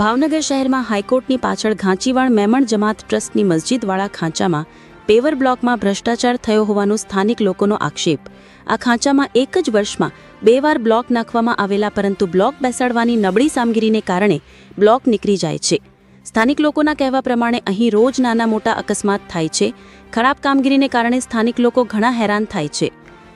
ભાવનગર શહેરમાં હાઈકોર્ટની પાછળ ઘાંચીવાડ મેમણ જમાત ટ્રસ્ટની મસ્જિદવાળા ખાંચામાં પેવર બ્લોકમાં ભ્રષ્ટાચાર થયો હોવાનો સ્થાનિક લોકોનો આક્ષેપ. આ ખાંચામાં એક જ વર્ષમાં બે વાર બ્લોક નાખવામાં આવેલા પરંતુ બ્લોક બેસાડવાની નબળી કામગીરીને કારણે બ્લોક નીકળી જાય છે. સ્થાનિક લોકોના કહેવા પ્રમાણે અહીં રોજ નાના મોટા અકસ્માત થાય છે. ખરાબ કામગીરીને કારણે સ્થાનિક લોકો ઘણા હેરાન થાય છે.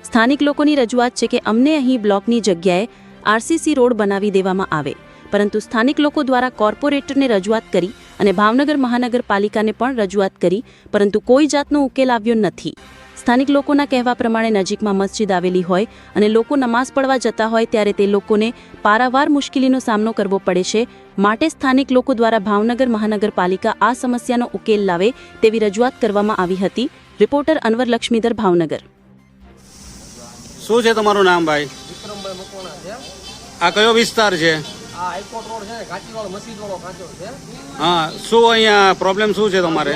સ્થાનિક લોકોની રજૂઆત છે કે અમને અહીં બ્લોકની જગ્યાએ આરસીસી રોડ બનાવી દેવામાં આવે. પરંતુ સ્થાનિક લોકો દ્વારા કોર્પોરેટરને રજૂઆત કરી અને ભાવનગર મહાનગરપાલિકાને પણ રજૂઆત કરી પરંતુ કોઈ જાતનો ઉકેલ આવ્યો નથી. સ્થાનિક લોકોના કહેવા પ્રમાણે નજીકમાં મસ્જિદ આવેલી હોય અને લોકો નમાઝ પડવા જતા હોય ત્યારે તે લોકોને પારાવાર મુશ્કેલીનો સામનો કરવો પડે છે. માટે સ્થાનિક લોકો દ્વારા ભાવનગર મહાનગરપાલિકા આ સમસ્યાનો ઉકેલ લાવે તેવી રજૂઆત કરવામાં આવી હતી. રિપોર્ટર અનવર લક્ષ્મીધર ભાવનગર. શું છે તમારું નામ ભાઈ? વિક્રમભાઈ મકવાણા છે. આ કયો વિસ્તાર છે? આ હાઈકોર્ટ રોડ છે ને ઘાટીવાળો મસ્જિદ વાળો છે. હા શું અહીંયા પ્રોબ્લેમ શું છે તમારે?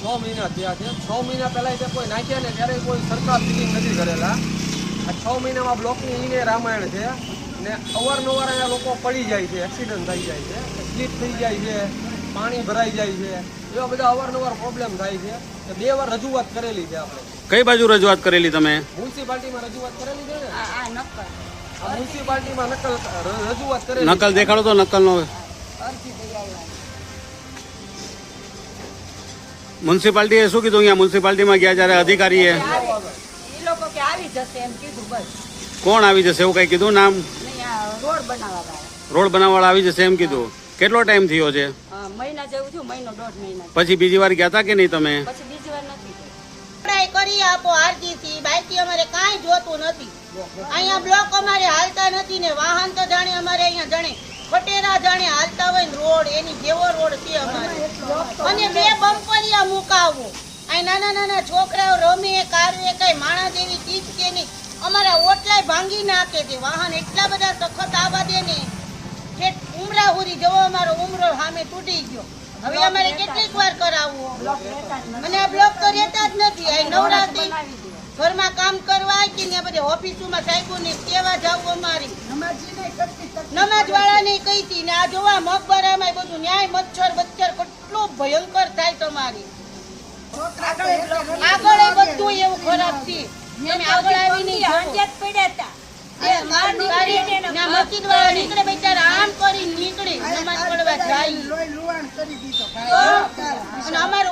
છ મહિના થયા છે. છ મહિના પહેલા જે કોઈ નાખ્યા ને ત્યારે કોઈ સરકાર ફિટિંગ નથી કરેલા. આ છ મહિનામાં બ્લોકની ઈને રામાયણ છે. ને અવારનવાર અહીંયા લોકો પડી જાય છે એક્સિડન્ટ થઈ જાય છે. સ્લીપ થઈ જાય છે પાણી ભરાઈ જાય છે. એવા બધા અવારનવાર પ્રોબ્લેમ થાય છે. બે વાર રજૂઆત કરેલી છે આપણે. કઈ બાજુ રજૂઆત કરેલી તમે? મ્યુનિસિપાલિટીમાં રજૂઆત કરેલી છે ને? મ્યુનિસિપાલિટીમાં નકલ રજૂઆત નકલ દેખાડો તો નકલનો મ્યુનિસિપાલિટીએ શું કીધું અહીંયા? મ્યુનિસિપાલિટીમાં ગયા જ્યારે અધિકારીએ એ લોકો કે આવી જશે એમ કીધું બસ. કોણ આવી જશે એવું કઈ કીધું? નામ? રોડ બનાવવા બનાવવાળા આવી જશે એમ કીધું. કેટલો ટાઈમ થયો છે? મહિના જેવું થયું મહિનો દોઢ મહિના પછી બીજી વાર ગયા હતા કે નહીં તમે? કરી આપો આરજીસી બાકી અમારે કાંઈ જોતું નથી. અહીંયા બ્લોક અમારે હાલતા નથી ને વાહન તો જાણે અમારે અહીંયા જાણે ખટેરા જાણે હાલતા હોય રોડ, એની જેવો રોડ છે અમારે. અને બે બમ્પરિયા મુકાવો. અહીં નાના નાના છોકરાઓ રમે, કારવે, કઈ માણસ જેવી ચીજ કે નહીં. અમારા ઓટલાય ભાંગી નાખે છે. વાહન એટલા બધા સખત આવવા દે ને કે ઉમરા હુરી જવો, અમારો ઉમરો સામે તૂટી ગયો. હવે અમારે કેટલીક વાર કરાવવો. મને બ્લોક તો રહેતા જ નથી. આ નવરાત્રી ઘરમાં કામ કરવા કે ને બધે ઓફિસોમાં સાહેબો ને કેવા જાવ અમારી? નમાજ વાળા ને કહી હતી ને આ જોવા મકબરામાં બધું ન્યાય મચ્છર બચ્છર કેટલું ભયંકર થાય તમારી. આગળ બધું એવું ખરાબથી આગળ આવીને પડ્યા હતા. મસ્જિદ વાળા નીકળે બિચારા આમ કરી નીકળે નમાજ પડવા જાય અને તમે કરો કરાવો, અમારે